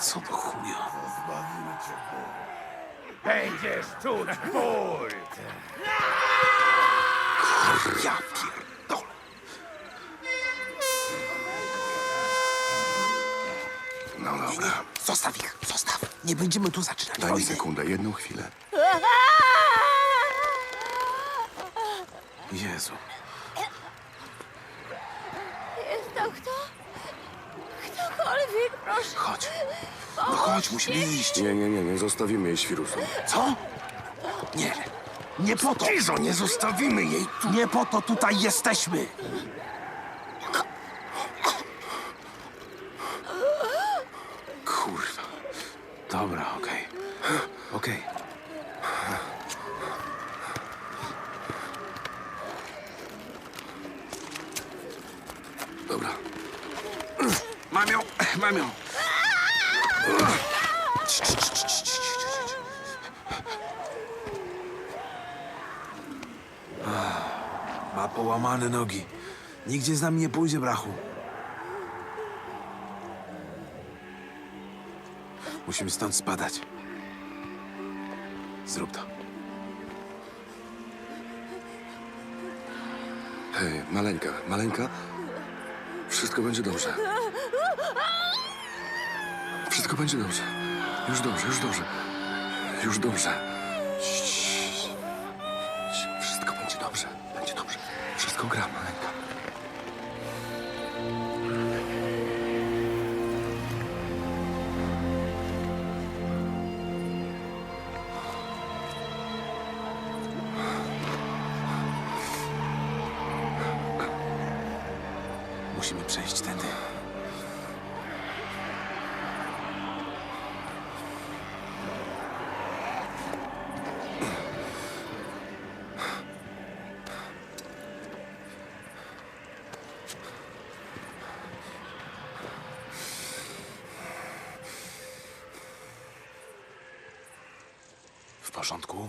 Co do chuja? Będziesz czuć ból! Ja pierdolę. No dobra, Zostaw ich, zostaw. Nie będziemy tu zaczynać daj mi wojny. sekundę, jedną chwilę. Jezu. To kto? Ktokolwiek, proszę. Chodź. No chodź, musimy iść. Nie, nie, nie, nie zostawimy jej świrusa. Co? Nie. Nie po to. Cizo, nie zostawimy jej tu. Nie po to tutaj jesteśmy. Kurwa. Dobra, okej. Okej. Dobra, Mam ją, mam ją. Ah, Ma połamane nogi. Nigdzie z nami nie pójdzie, brachu. Musimy stąd spadać. Zrób to. hej, maleńka, maleńka. Wszystko będzie dobrze. Wszystko będzie dobrze. Już dobrze, już dobrze. Już dobrze. Wszystko będzie dobrze, będzie dobrze. Wszystko gra, Musimy przejść tędy. W porządku?